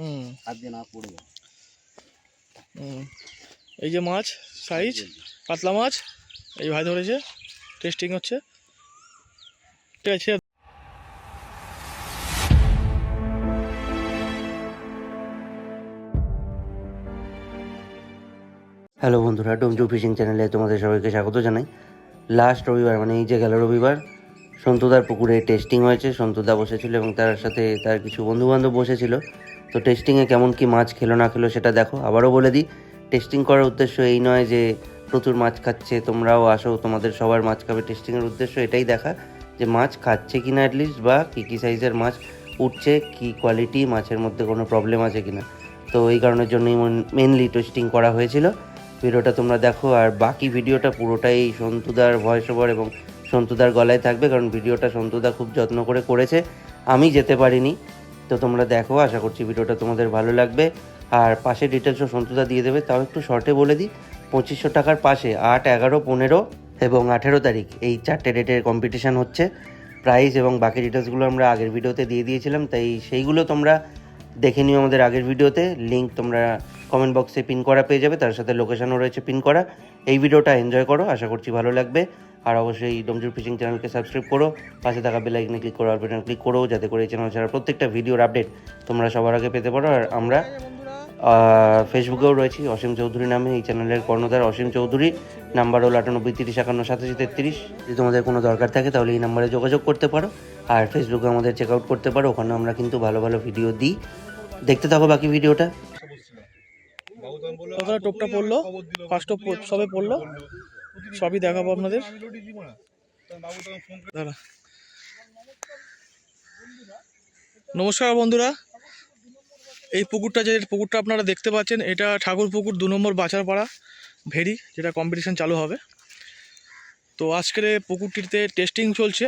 হুম। হাত দিয়ে না পড়ে যায় এই যে মাছ সাইজ পাতলা মাছ এই ভাই ধরেছে টেস্টিং হচ্ছে। ঠিক আছে হ্যালো বন্ধুরা ডোমজু ফিশিং চ্যানেলে তোমাদের সবাইকে স্বাগত জানাই। লাস্ট রবিবার মানে এই যে গেল রবিবার সন্তুদার পুকুরে টেস্টিং হয়েছে সন্তুদা বসেছিল এবং তার সাথে তার কিছু বন্ধুবান্ধব বসেছিল। তো টেস্টিংয়ে কেমন কি মাছ খেলো, না খেলো সেটা দেখো। আবারও বলে দিই টেস্টিং করার উদ্দেশ্য এই নয় যে প্রচুর মাছ খাচ্ছে, তোমরাও আসো, তোমাদের সবার মাছ খাবে। টেস্টিংয়ের উদ্দেশ্য এটাই দেখা যে মাছ খাচ্ছে কিনা অ্যাটলিস্ট বা কী কী সাইজের মাছ উঠছে, কী কোয়ালিটি মাছের মধ্যে কোনো প্রবলেম আছে কি না তো এই কারণের জন্যই মেনলি টেস্টিং করা হয়েছিল। ভিডিওটা তোমরা দেখো আর বাকি ভিডিওটা পুরোটাই সন্তুদার ভয়েস ওভার এবং সন্তুদার গলায় থাকবে, কারণ ভিডিওটা সন্তুদা খুব যত্ন করে করেছে। আমি যেতে পারিনি তো তোমরা দেখো, আশা করছি ভিডিওটা তোমাদের ভালো লাগবে। আর পাশে ডিটেলসও সন্তুদা দিয়ে দেবে, তাও একটু শর্টে বলে দিই। পঁচিশশো টাকার পাশে আট, এগারো, পনেরো এবং আঠেরো তারিখ এই চারটে ডেটের কম্পিটিশান হচ্ছে। প্রাইস এবং বাকি ডিটেলসগুলো আমরা আগের ভিডিওতে দিয়ে দিয়েছিলাম, তাই সেইগুলো তোমরা দেখে নিও আমাদের আগের ভিডিওতে। লিঙ্ক তোমরা কমেন্ট বক্সে পিন করা পেয়ে যাবে, তার সাথে লোকেশনও রয়েছে পিন করা। এই ভিডিওটা এনজয় করো, আশা করছি ভালো লাগবে। আর অবশ্যই ডমজুর ফিশিং চ্যানেলকে সাবস্ক্রাইব করো। পাশে থাকা বেল আইকনে ক্লিক করো আর বাটনে ক্লিক করো যাতে করে এই চ্যানেল ছাড়া প্রত্যেকটা ভিডিওর আপডেট তোমরা সবার আগে পেতে পারো। আর আমরা ফেসবুকেও রয়েছি অসীম চৌধুরী নামে। এই চ্যানেলের কর্ণধার অসীম চৌধুরী। নাম্বার হলো আটানব্বই তিরিশ একান্ন সাতাশি তেত্রিশ। যদি তোমাদের কোনো দরকার থাকে তাহলে এই নাম্বারে যোগাযোগ করতে পারো। আর ফেসবুকে আমাদের চেক আউট করতে পারো। ওখানে আমরা কিন্তু ভালো ভালো ভিডিও দিই। দেখতে থাকো বাকি ভিডিওটা টোপটা পড়ল? ফার্স্ট সবে পড়ল? সবই দেখাবো আপনাদের। নমস্কার বন্ধুরা। এই পুকুরটা যে পুকুরটা আপনারা দেখতে পাচ্ছেন, এটা ঠাকুর পুকুর দু নম্বর বাচারপাড়া ভেরি, যেটা কম্পিটিশান চালু হবে। তো আজকের পুকুরটিতে টেস্টিং চলছে।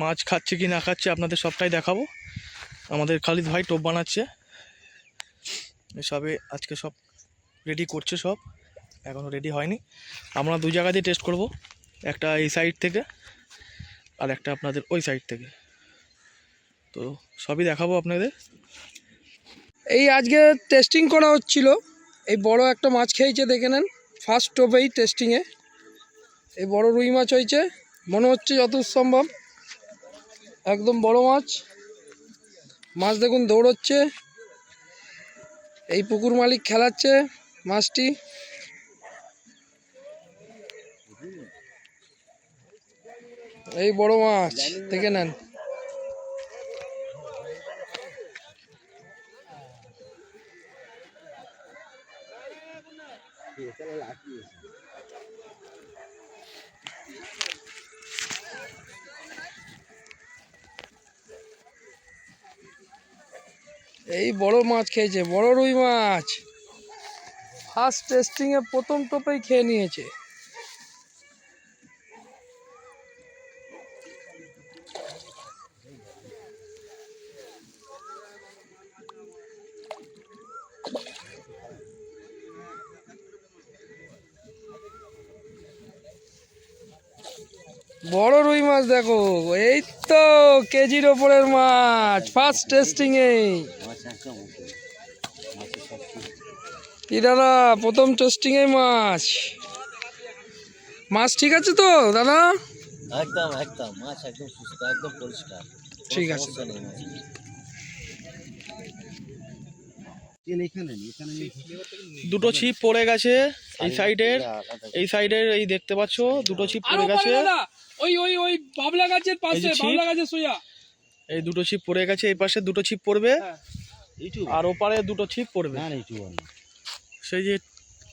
মাছ খাচ্ছে কি না খাচ্ছে আপনাদের সবটাই দেখাবো। আমাদের খালিদ ভাই টোপ বানাচ্ছে। এসবে আজকে সব রেডি করছে সব। এখনও রেডি হয়নি। আমরা দু জায়গাতেই টেস্ট করব, একটা এই সাইড থেকে আর একটা আপনাদের ওই সাইড থেকে। তো সবই দেখাবো আপনাদের। এই আজকে টেস্টিং করা হচ্ছিল। এই বড় একটা মাছ খেয়েছে, দেখে নেন। ফার্স্ট টোপেই টেস্টিংয়ে এই বড় রুই মাছ হয়েছে। মনে হচ্ছে যত সম্ভব। একদম বড় মাছ। মাছ দেখুন দৌড়চ্ছে। এই পুকুর মালিক খেলাচ্ছে মাছটি। এই বড় মাছ দেখে নেন। এই বড় মাছ খেয়েছে, বড় রুই মাছ। ফার্স্ট টেস্টিংয়ে প্রথম টোপেই খেয়ে নিয়েছে। বড় রুই মাছ দেখো এই তো কেজির ওপরের মাছ ফার্স্ট টেস্টিং কি দাদা প্রথম টেস্টিং এই মাছ। মাছ ঠিক আছে তো দাদা? একদম একদম মাছ একদম সুস্থ একদম পরিষ্কার। ঠিক আছে। সমস্যা এখানে নেই, এখানে দুটো ছিপ পড়ে গেছে এই সাইডের এই সাইডের এই দেখতে পাচ্ছ দুটো ছিপ পড়ে গেছে। ওই ওই ওই বাবলা গাছের সোয়া এই দুটো ছিপ পড়ে গেছে এই পাশে দুটো ছিপ পড়বে। আর ওপারে দুটো ছিপ পড়বে। সেই যে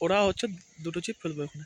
ওরা হচ্ছে দুটো ছিপ ফেলবে ওখানে।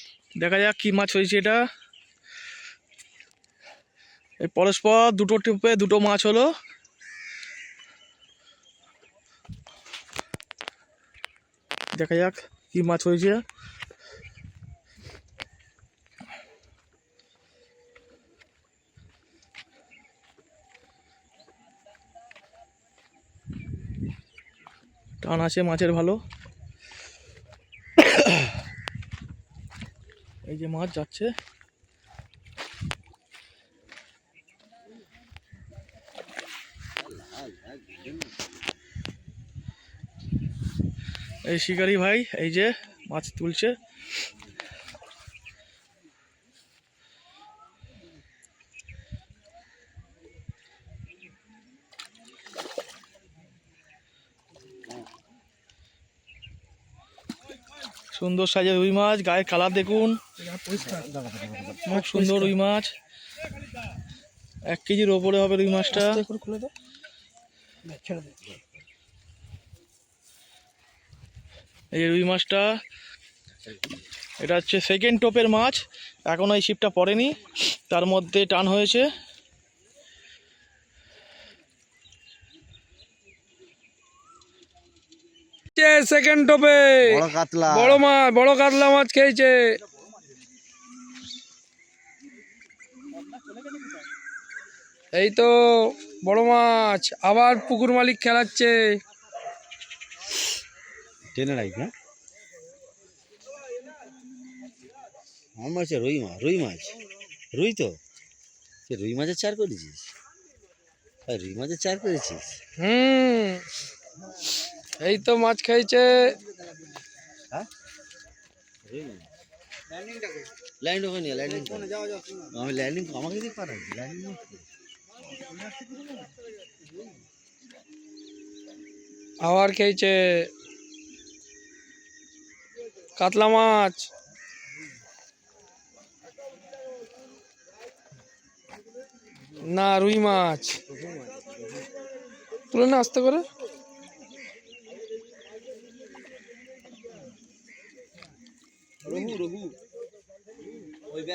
দেখা যাক কি মাছ হয়েছে এটা। এই পরস্পর দুটো টিপে দুটো মাছ হলো। দেখা যাক কি মাছ হয়েছে। টান আছে মাছের ভালো। এই যে মাছ যাচ্ছে। এই শিকারি ভাই এই যে মাছ তুলছে। সুন্দর সাইজের রুই মাছ গায়ের কালার দেখুন। খুব সুন্দর রুই মাছ। এক কেজির ওপরে হবে রুই মাছটা। এই রুই মাছটা এটা হচ্ছে সেকেন্ড টোপের মাছ। এখনও এই শিপটা পড়েনি। তার মধ্যে টান হয়েছে। সেকেন্ড টপে বড় মাছ বড় কাতলা মাছ খেয়েছে। এই তো বড় মাছ আবার পুকুর মালিক খেলাচ্ছে। টেনে রাখ হ্যাঁ? আমার মাছ রুই মাছ রুই মাছ। রুই তো? রুই মাছের চার করেছিস? রুই মাছের চার করেছিস? হুম। এই তো মাছ খেয়েছে ল্যান্ড ওখানে ল্যান্ডিং আমি ল্যান্ডিং আমাকে দিয়ে পাঠাই ল্যান্ডিং আবার খেয়েছে। কাতলা মাছ। না রুই মাছ। তুলে না আসতে করে ওই ব্যাচে আছে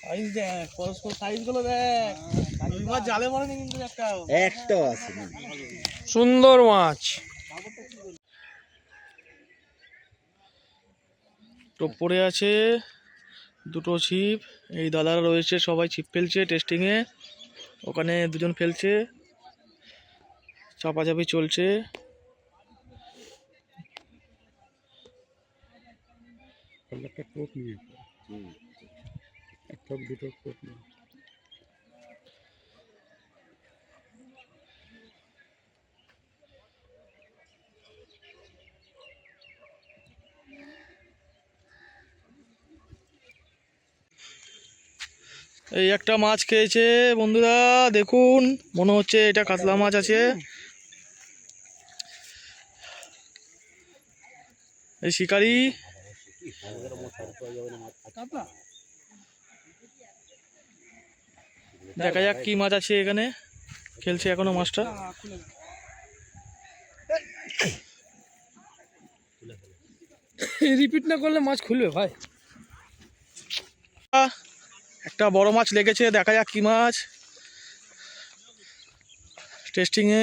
সাইজ দেখ পরস্পর সাইজগুলো দেখ। রুই জালে পড়েনি কিন্তু একটা। একটাও আছে সুন্দর মাছ। টোপ পড়ে আছে দুটো ছিপ। এই দাদারা রয়েছে সবাই ছিপ ফেলছে টেস্টিংয়ে ওখানে দুজন ফেলছে। চাপাচাপি চলছে। এই একটা মাছ খেয়েছে বন্ধুরা দেখুন মনে হচ্ছে এটা কাতলা মাছ আছে। শিকারি। দেখা যাক কি মাছ আছে এখানে। খেলছে এখনও মাছটা। রিপিট না করলে মাছ খুলবে ভাই। একটা বড় মাছ লেগেছে দেখা যাক কি মাছ। টেস্টিংয়ে।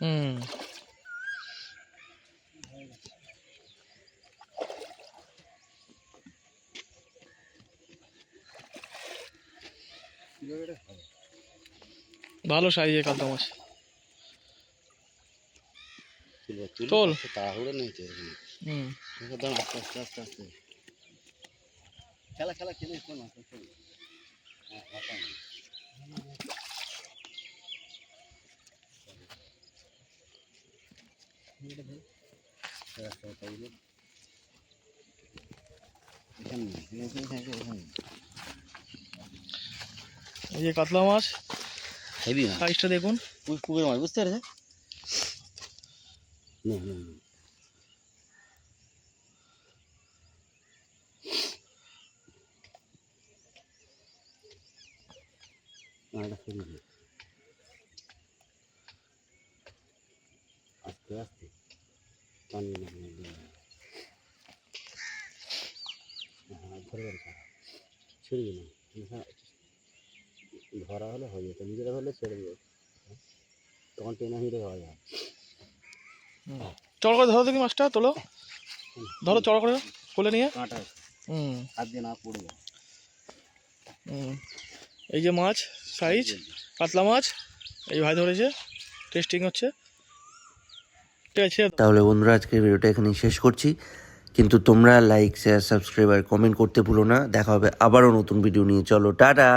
হুম। ভালো সাইজে কালকা মাছ। তোল। তাড়াহুড়ো নেই তো হুম। আস্তে আস্তে আস্তে আস্তে। খেলা খেলা খেলে শোনো হ্যাঁ হাঁটা এখানে নেই, এখানে থাকে, এখানে নেই। এই যে কাতলা মাছ হেভি সাইজটা দেখুন। পুকুরের মাছ বুঝতে পেরেছে না না না না, এটা সরিয়ে দে। আস্তে আস্তে না, না, না। হ্যাঁ ধরে হ্যাঁ হলে হয়ে যেত নিজেরা হলে ছেড়ে দিও তখন টেনে হিঁড়ে হওয়া যায় চড় করে ধরো দেখি মাছটা তোলো। ধরো চড় করে কোলে নিয়ে। কাঁটা হাত দিয়ে না এই যে মাছ সাইজ কাতলা মাছ এই ভাই ধরেছে টেস্টিং হচ্ছে। তাহলে বন্ধুরা, আজকের ভিডিওটা এখানেই শেষ করছি। কিন্তু তোমরা লাইক শেয়ার সাবস্ক্রাইব আর কমেন্ট করতে ভুলো না। দেখা হবে আবারও নতুন ভিডিও নিয়ে। চলো, টাটা!